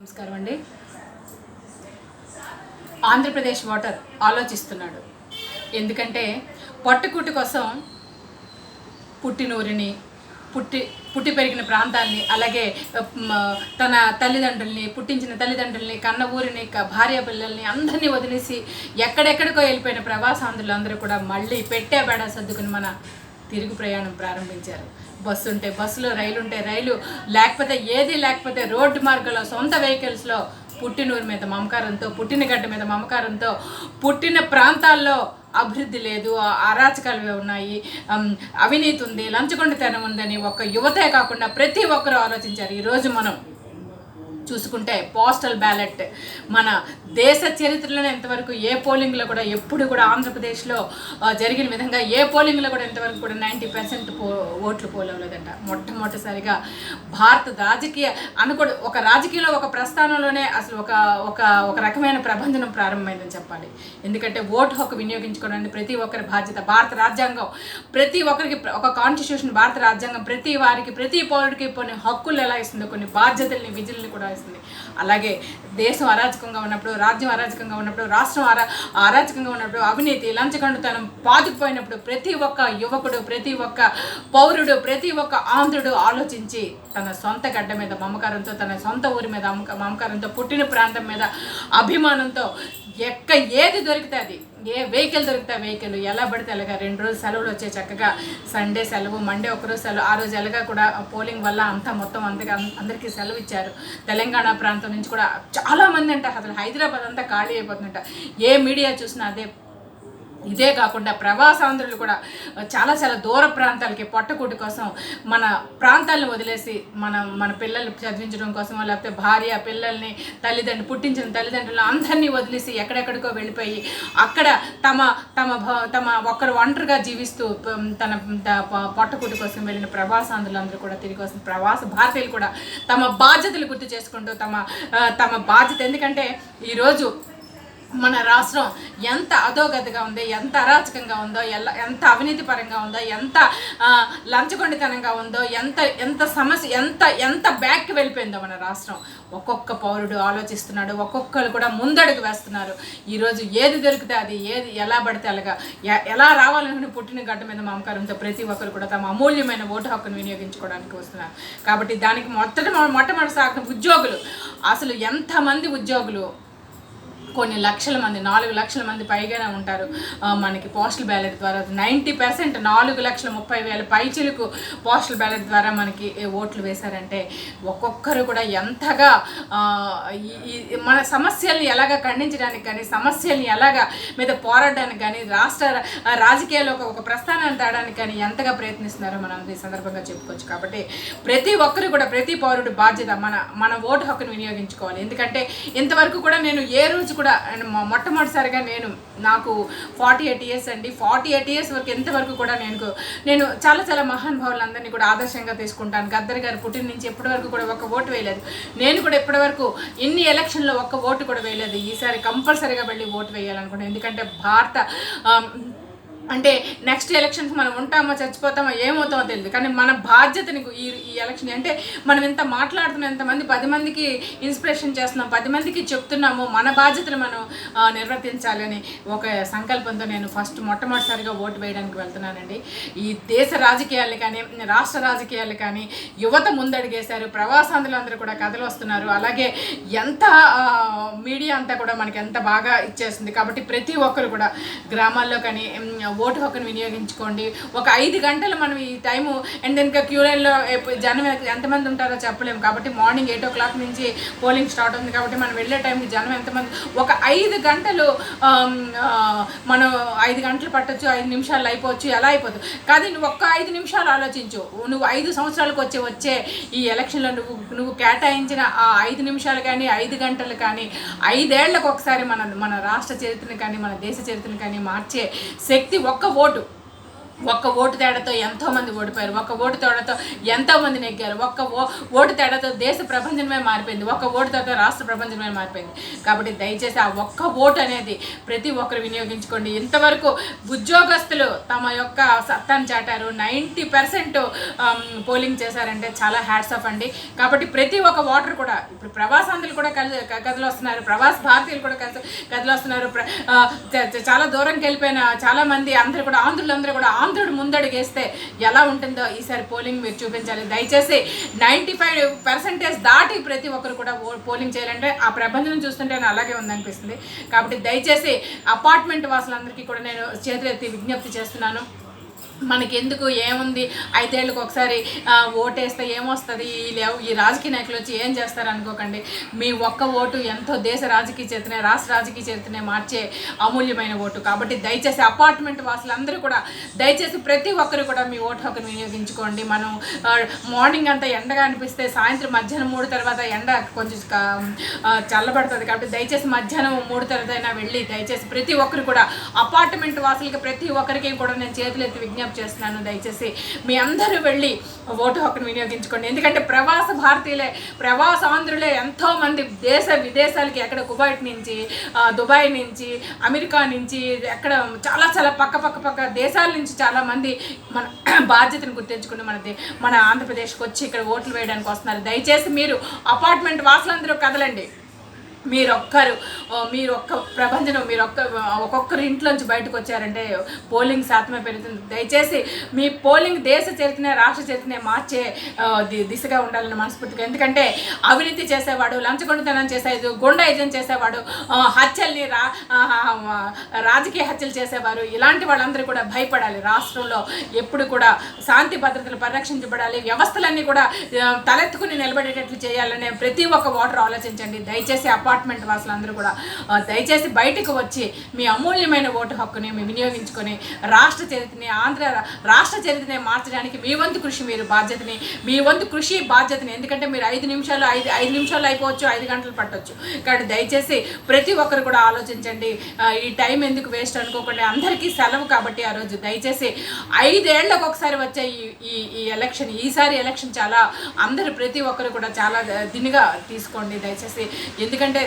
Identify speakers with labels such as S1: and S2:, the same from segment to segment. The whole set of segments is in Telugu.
S1: నమస్కారం అండి. ఆంధ్రప్రదేశ్ ఓటర్ ఆలోచిస్తున్నాడు. ఎందుకంటే పట్టుకుట్టు కోసం పుట్టినూరిని పుట్టి పుట్టి పెరిగిన ప్రాంతాన్ని అలాగే తన తల్లిదండ్రుల్ని పుట్టించిన తల్లిదండ్రుల్ని కన్న ఊరిని భార్య పిల్లల్ని అందరినీ వదిలేసి ఎక్కడెక్కడికో వెళ్ళిపోయిన ప్రవాసాంధ్రులు అందరూ కూడా మళ్ళీ పెట్టే బేడా సర్దుకుని మన తిరుగు ప్రయాణం ప్రారంభించారు. బస్సు ఉంటే బస్సులో రైలు ఉంటే రైలు లేకపోతే ఏది లేకపోతే రోడ్డు మార్గంలో సొంత వెహికల్స్లో పుట్టినూరు మీద మమకారంతో పుట్టిన గడ్డ మీద మమకారంతో పుట్టిన ప్రాంతాల్లో అభివృద్ధి లేదు ఆ అరాచకాలు ఉన్నాయి అవినీతి ఉంది లంచగొండితనం ఉందని ఒక యువతే కాకుండా ప్రతి ఒక్కరూ ఆలోచించారు. ఈరోజు మనం చూసుకుంటే పోస్టల్ బ్యాలెట్ మన దేశ చరిత్రలోనే ఎంతవరకు ఏ పోలింగ్లో కూడా ఎప్పుడు కూడా ఆంధ్రప్రదేశ్లో జరిగిన విధంగా ఏ పోలింగ్లో కూడా ఎంతవరకు కూడా నైంటీ పర్సెంట్ పో ఓట్లు పోలవలేదంట. మొట్టమొదటిసారిగా భారత రాజకీయ అనుకో ఒక రాజకీయంలో ఒక ప్రస్థానంలోనే అసలు ఒక ఒక ఒక రకమైన ప్రబంధనం ప్రారంభమైందని చెప్పాలి. ఎందుకంటే ఓటు హక్కు వినియోగించుకోవడానికి ప్రతి ఒక్కరి బాధ్యత భారత రాజ్యాంగం. ప్రతి ఒక్కరికి ఒక కాన్స్టిట్యూషన్ భారత రాజ్యాంగం ప్రతి వారికి ప్రతి పౌరుడికి కొన్ని హక్కులు ఎలా ఇస్తుందో కొన్ని బాధ్యతల్ని విధుల్ని కూడా చేస్తుంది. అలాగే దేశం అరాచకంగా ఉన్నప్పుడు రాజ్యం అరాచకంగా ఉన్నప్పుడు రాష్ట్రం అరా అరాచకంగా ఉన్నప్పుడు అవినీతి లంచగండుతనం పాతుకుపోయినప్పుడు ప్రతి ఒక్క యువకుడు ప్రతి ఒక్క పౌరుడు ప్రతి ఒక్క ఆంధ్రుడు ఆలోచించి తన సొంత గడ్డ మీద మమకారంతో తన సొంత ఊరి మీద మమకారంతో పుట్టిన ప్రాంతం మీద అభిమానంతో ఎక్క ఏది దొరికితే అది. ఏ వెహికల్ దొరికితే వెహికల్. ఎలా పడితే అలాగా. రెండు రోజులు సెలవులు వచ్చే చక్కగా. సండే సెలవు మండే ఒకరోజు సెలవు. ఆ రోజు ఎలాగా కూడా పోలింగ్ వల్ల అంతా మొత్తం అందరికి అందరికీ సెలవు ఇచ్చారు. తెలంగాణ ప్రాంతం నుంచి కూడా చాలా మంది అంట అసలు హైదరాబాద్ అంతా ఖాళీ అయిపోతుందంట. ఏ మీడియా చూసినా అదే ఇదే కాకుండా ప్రవాసాంధ్రులు కూడా చాలా చాలా దూర ప్రాంతాలకి పొట్టకూటి కోసం మన ప్రాంతాలను వదిలేసి మన మన పిల్లలు చదివించడం కోసం లేకపోతే భార్య పిల్లల్ని తల్లిదండ్రులు పుట్టించిన తల్లిదండ్రులు అందరినీ వదిలేసి ఎక్కడెక్కడికో వెళ్ళిపోయి అక్కడ తమ తమ తమ ఒక్కరు ఒంటరిగా జీవిస్తూ తన త- పొట్టకూటి కోసం వెళ్ళిన ప్రవాసాంధ్రులు అందరూ కూడా తిరిగి వస్తున్న ప్రవాస భారతీయులు కూడా తమ బాధ్యతలు గుర్తు చేసుకుంటూ తమ తమ బాధ్యత. ఎందుకంటే ఈరోజు మన రాష్ట్రం ఎంత అధోగతిగా ఉందో ఎంత అరాచకంగా ఉందో ఎలా ఎంత అవినీతి పరంగా ఉందో ఎంత లంచగొండితనంగా ఉందో ఎంత ఎంత సమస్య ఎంత ఎంత బ్యాక్కి వెళ్ళిపోయిందో మన రాష్ట్రం. ఒక్కొక్క పౌరుడు ఆలోచిస్తున్నాడు ఒక్కొక్కరు కూడా ముందడుగు వేస్తున్నారు. ఈరోజు ఏది దొరికితే అది ఏది ఎలా పడితే అలాగా ఎలా రావాలనుకుని పుట్టిన గడ్డ మీద మమకారంతో ప్రతి ఒక్కరు కూడా తమ అమూల్యమైన ఓటు హక్కును వినియోగించుకోవడానికి వస్తున్నారు. కాబట్టి దానికి మొదట మొట్టమొదటి సాగిన ఉద్యోగులు. అసలు ఎంతమంది ఉద్యోగులు కొన్ని లక్షల మంది నాలుగు లక్షల మంది పైగానే ఉంటారు. మనకి పోస్టల్ బ్యాలెట్ ద్వారా నైంటీ పర్సెంట్ నాలుగు లక్షల ముప్పై వేల పైచిలకు పోస్టల్ బ్యాలెట్ ద్వారా మనకి ఓట్లు వేశారంటే ఒక్కొక్కరు కూడా ఎంతగా ఈ- మన సమస్యల్ని ఎలాగ ఖండించడానికి కానీ సమస్యల్ని ఎలాగ మీద పోరాడడానికి కానీ రాష్ట్ర రాజకీయాల్లో ఒక ఒక ప్రస్థానాన్ని తేడానికి కానీ ఎంతగా ప్రయత్నిస్తున్నారో మనం ఈ సందర్భంగా చెప్పుకోవచ్చు. కాబట్టి ప్రతి ఒక్కరు కూడా ప్రతి పౌరుడు బాధ్యత మన మన ఓటు హక్కును వినియోగించుకోవాలి. ఎందుకంటే ఇంతవరకు కూడా నేను ఏ రోజు కూడా కూడా మొట్టమొదటిసారిగా నేను నాకు ఫార్టీ ఎయిట్ ఇయర్స్ అండి. ఫార్టీ ఎయిట్ ఇయర్స్ వరకు ఎంతవరకు కూడా నేను నేను చాలా చాలా మహానుభావులందరినీ కూడా ఆదర్శంగా తీసుకుంటాను. గద్దర్ గారు పుట్టిన నుంచి ఎప్పటి వరకు కూడా ఒక ఓటు వేయలేదు. నేను కూడా ఇప్పటి వరకు ఇన్ని ఎలక్షన్లో ఒక్క ఓటు కూడా వేయలేదు. ఈసారి కంపల్సరీగా వెళ్ళి ఓటు వేయాలనుకుంటున్నాను ఎందుకంటే భారత అంటే నెక్స్ట్ ఎలక్షన్స్ మనం ఉంటామో చచ్చిపోతామో ఏమవుతామో తెలియదు కానీ మన బాధ్యతని ఈ ఈ ఎలక్షన్ అంటే మనం ఇంత మాట్లాడుతున్నాం ఎంతమంది పది మందికి ఇన్స్పిరేషన్ చేస్తున్నాం పది మందికి చెప్తున్నాము మన బాధ్యతలు మనం నిర్వర్తించాలని ఒక సంకల్పంతో నేను ఫస్ట్ మొట్టమొదటిసారిగా ఓటు వేయడానికి వెళ్తున్నానండి. ఈ దేశ రాజకీయాలు కానీ రాష్ట్ర రాజకీయాలు కానీ యువత ముందడిగేశారు. ప్రవాసాంధ్రులందరూ కూడా కథలు వస్తున్నారు. అలాగే ఎంత మీడియా అంతా కూడా మనకి ఎంత బాగా ఇచ్చేస్తుంది కాబట్టి ప్రతి ఒక్కరు కూడా గ్రామాల్లో కానీ ఓటు హక్కును వినియోగించుకోండి. ఒక ఐదు గంటలు మనం ఈ టైము అండ్ ఇంకా క్యూ లైన్లో జనం ఎంతమంది ఉంటారో చెప్పలేము. కాబట్టి మార్నింగ్ ఎయిట్ ఓ క్లాక్ నుంచి పోలింగ్ స్టార్ట్ అవుతుంది. కాబట్టి మనం వెళ్ళే టైంకి జనం ఎంతమంది ఒక ఐదు గంటలు మనం ఐదు గంటలు పట్టచ్చు ఐదు నిమిషాలు అయిపోవచ్చు ఎలా అయిపోతుంది కానీ నువ్వు ఒక్క ఐదు నిమిషాలు ఆలోచించు. నువ్వు ఐదు సంవత్సరాలకు వచ్చే వచ్చే ఈ ఎలక్షన్లో నువ్వు నువ్వు కేటాయించిన ఆ ఐదు నిమిషాలు కానీ ఐదు గంటలు కానీ ఐదేళ్ళకు ఒకసారి మన మన రాష్ట్ర చరిత్రను కానీ మన దేశ చరిత్రను కానీ మార్చే శక్తి ఒక్క ఓటు. ఒక్క ఓటు తేడాతో ఎంతో మంది ఓడిపోయారు ఒక్క ఓటు తేడాతో ఎంతో మంది నెగ్గారు ఒక్క ఓ ఓటు తేడాతో దేశ ప్రపంచమే మారిపోయింది ఒక్క ఓటు తేడాతో రాష్ట్ర ప్రపంచమే మారిపోయింది. కాబట్టి దయచేసి ఆ ఒక్క ఓటు అనేది ప్రతి ఒక్కరు వినియోగించుకోండి. ఇంతవరకు ఉద్యోగస్తులు తమ యొక్క సత్తాను చాటారు. నైంటీ పర్సెంట్ పోలింగ్ చేశారంటే చాలా హ్యాట్స్ ఆఫ్ అండి. కాబట్టి ప్రతి ఒక్క ఓటర్ కూడా ఇప్పుడు ప్రవాసాంధ్రులు కూడా కలి కథలు వస్తున్నారు ప్రవాస భారతీయులు కూడా కలిసి కథలు వస్తున్నారు చాలా దూరంకి వెళ్ళిపోయిన చాలామంది అందరూ కూడా ఆంధ్రులందరూ కూడా ఆంధ్రుడు ముందడుగేస్తే ఎలా ఉంటుందో ఈసారి పోలింగ్ మీరు చూపించాలి. దయచేసి నైంటీ ఫైవ్ పర్సెంటేజ్ దాటి ప్రతి ఒక్కరు కూడా పోలింగ్ చేయాలంటే ఆ ప్రబంధం చూస్తుంటే అలాగే ఉందనిపిస్తుంది. కాబట్టి దయచేసి అపార్ట్మెంట్ వాసులందరికీ కూడా నేను చేతులెత్తి విజ్ఞప్తి చేస్తున్నాను. మనకి ఎందుకు ఏముంది? ఐదేళ్ళకి ఒకసారి ఓటేస్తే ఏమొస్తుంది? ఈ లేవు ఈ రాజకీయ నాయకులు వచ్చి ఏం చేస్తారు అనుకోకండి. మీ ఒక్క ఓటు ఎంతో దేశ రాజకీయ చేతనే రాష్ట్ర రాజకీయ చేతనే మార్చే అమూల్యమైన ఓటు. కాబట్టి దయచేసి అపార్ట్మెంట్ వాసులందరూ కూడా దయచేసి ప్రతి ఒక్కరు కూడా మీ ఓటు హక్కును వినియోగించుకోండి. మనం మార్నింగ్ అంతా ఎండగా అనిపిస్తే సాయంత్రం మధ్యాహ్నం మూడు తర్వాత ఎండ కొంచెం చల్లబడుతుంది. కాబట్టి దయచేసి మధ్యాహ్నం మూడు తర్వాత అయినా వెళ్ళి దయచేసి ప్రతి ఒక్కరు కూడా అపార్ట్మెంట్ వాసులకి ప్రతి ఒక్కరికి కూడా నేను చేతులెత్తి విజ్ఞప్తి చేస్తున్నాను. దయచేసి మీ అందరూ వెళ్ళి ఓటు హక్కును వినియోగించుకోండి. ఎందుకంటే ప్రవాస భారతీయులే ప్రవాస ఆంధ్రులే ఎంతోమంది దేశ విదేశాలకి ఎక్కడ కువైట్ నుంచి దుబాయ్ నుంచి అమెరికా నుంచి ఎక్కడ చాలా చాలా పక్క పక్క పక్క దేశాల నుంచి చాలామంది మన బాధ్యతను గుర్తించుకుని మన మన ఆంధ్రప్రదేశ్కి వచ్చి ఇక్కడ ఓట్లు వేయడానికి వస్తున్నారు. దయచేసి మీరు అపార్ట్మెంట్ వాసులందరూ కదలండి. మీరొక్కరు మీరొక్క ప్రపంచం మీరొక్క ఒక్కొక్కరి ఒక్కొక్కరు ఇంట్లోంచి బయటకు వచ్చారంటే పోలింగ్ శాతమే పెరుగుతుంది. దయచేసి మీ పోలింగ్ దేశ చరిత్రనే రాష్ట్ర చరిత్రనే మార్చే ది- దిశగా ఉండాలని మనస్ఫూర్తిగా. ఎందుకంటే అవినీతి చేసేవాడు లంచగొండతనం చేసేది గుండాయిజం చేసేవాడు హత్యల్ని రా రాజకీయ హత్యలు చేసేవారు ఇలాంటి వాళ్ళందరూ కూడా భయపడాలి. రాష్ట్రంలో ఎప్పుడు కూడా శాంతి భద్రతలు పరిరక్షించబడాలి. వ్యవస్థలన్నీ కూడా తలెత్తుకుని నిలబడేటట్లు చేయాలనే ప్రతి ఒక్క ఓటర్ ఆలోచించండి. దయచేసి అపార్ట్మెంట్ వాసులందరూ కూడా దయచేసి బయటకు వచ్చి మీ అమూల్యమైన ఓటు హక్కుని మీ వినియోగించుకొని రాష్ట్ర చరిత్రని ఆంధ్ర రాష్ట్ర చరిత్రని మార్చడానికి మీ వంతు కృషి మీరు బాధ్యతని మీ వంతు కృషి బాధ్యతని ఎందుకంటే మీరు ఐదు నిమిషాలు ఐదు ఐదు నిమిషాలు అయిపోవచ్చు ఐదు గంటలు పట్టొచ్చు. కాబట్టి దయచేసి ప్రతి ఒక్కరు కూడా ఆలోచించండి. ఈ టైం ఎందుకు వేస్ట్ అనుకోకుండా అందరికీ సెలవు కాబట్టి ఆ రోజు దయచేసి ఐదేళ్ళకు ఒకసారి వచ్చే ఈ ఈ ఈ ఎలక్షన్ ఈసారి ఎలక్షన్ చాలా అందరూ ప్రతి ఒక్కరు కూడా చాలా దినిగా తీసుకోండి దయచేసి. ఎందుకంటే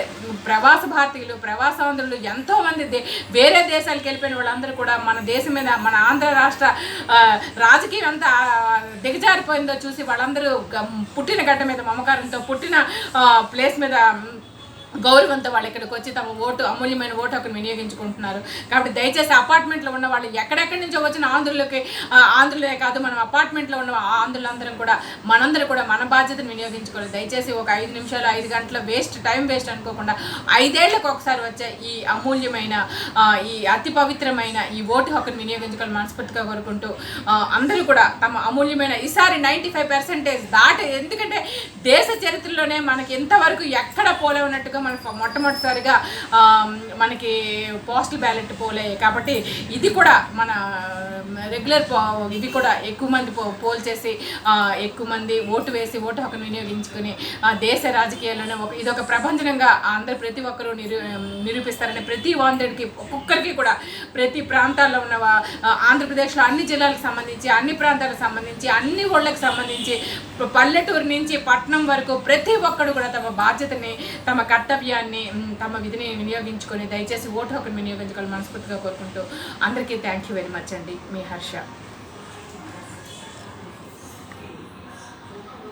S1: ప్రవాస భారతీయులు ప్రవాసాంధ్రులు ఎంతో ఎంతోమంది దే వేరే దేశాలకు వెళ్ళిపోయిన వాళ్ళందరూ కూడా మన దేశం మీద మన ఆంధ్ర రాష్ట్ర రాజకీయం ఎంత దిగజారిపోయిందో చూసి వాళ్ళందరూ పుట్టిన గడ్డ మీద మమకారంతో పుట్టిన ప్లేస్ మీద గౌరవంతో వాళ్ళు ఇక్కడికి వచ్చి తమ ఓటు అమూల్యమైన ఓటు హక్కును వినియోగించుకుంటున్నారు. కాబట్టి దయచేసి అపార్ట్మెంట్లో ఉన్న వాళ్ళు ఎక్కడెక్కడి నుంచో వచ్చిన ఆంధ్రులకి ఆంధ్రులే కాదు మనం అపార్ట్మెంట్లో ఉన్న ఆంధ్రులందరం కూడా మనందరూ కూడా మన బాధ్యతను వినియోగించుకోవాలి. దయచేసి ఒక ఐదు నిమిషాలు ఐదు గంటల వేస్ట్ టైం వేస్ట్ అనుకోకుండా ఐదేళ్ళకు ఒకసారి వచ్చే ఈ అమూల్యమైన ఈ అతి పవిత్రమైన ఈ ఓటు హక్కును వినియోగించుకోవాలి మనస్ఫూర్తిగా కోరుకుంటూ అందరూ కూడా తమ అమూల్యమైన ఈసారి నైంటీ ఫైవ్ పర్సెంటేజ్ దాటి. ఎందుకంటే దేశ చరిత్రలోనే మనకి ఇంతవరకు ఎక్కడ పోలే ఉన్నట్టుగా మన మొట్టమొదటిసారిగా మనకి పోస్టల్ బ్యాలెట్ పోలే కాబట్టి ఇది కూడా మన రెగ్యులర్ ఇది కూడా ఎక్కువ మంది పో పోల్ చేసి ఎక్కువ మంది ఓటు వేసి ఓటు హక్కును వినియోగించుకుని దేశ రాజకీయాల్లోనే ఒక ఇది ఒక ప్రపంచనంగా అందరు ప్రతి ఒక్కరూ నిరూ నిరూపిస్తారని ప్రతి వాంధ్రుడికి ఒక్కొక్కరికి కూడా ప్రతి ప్రాంతాల్లో ఉన్న ఆంధ్రప్రదేశ్లో అన్ని జిల్లాలకు సంబంధించి అన్ని ప్రాంతాలకు సంబంధించి అన్ని ఊళ్ళకి సంబంధించి పల్లెటూరు నుంచి పట్టణం వరకు ప్రతి ఒక్కరు కూడా తమ బాధ్యతని తమ కర్తవ్యాన్ని తమ విధిని వినియోగించుకొని దయచేసి ఓటు హక్కును వినియోగించుకోవాలని మనస్ఫూర్తిగా కోరుకుంటూ అందరికీ థ్యాంక్ యూ వెరీ మచ్ అండి. మీ హర్ష.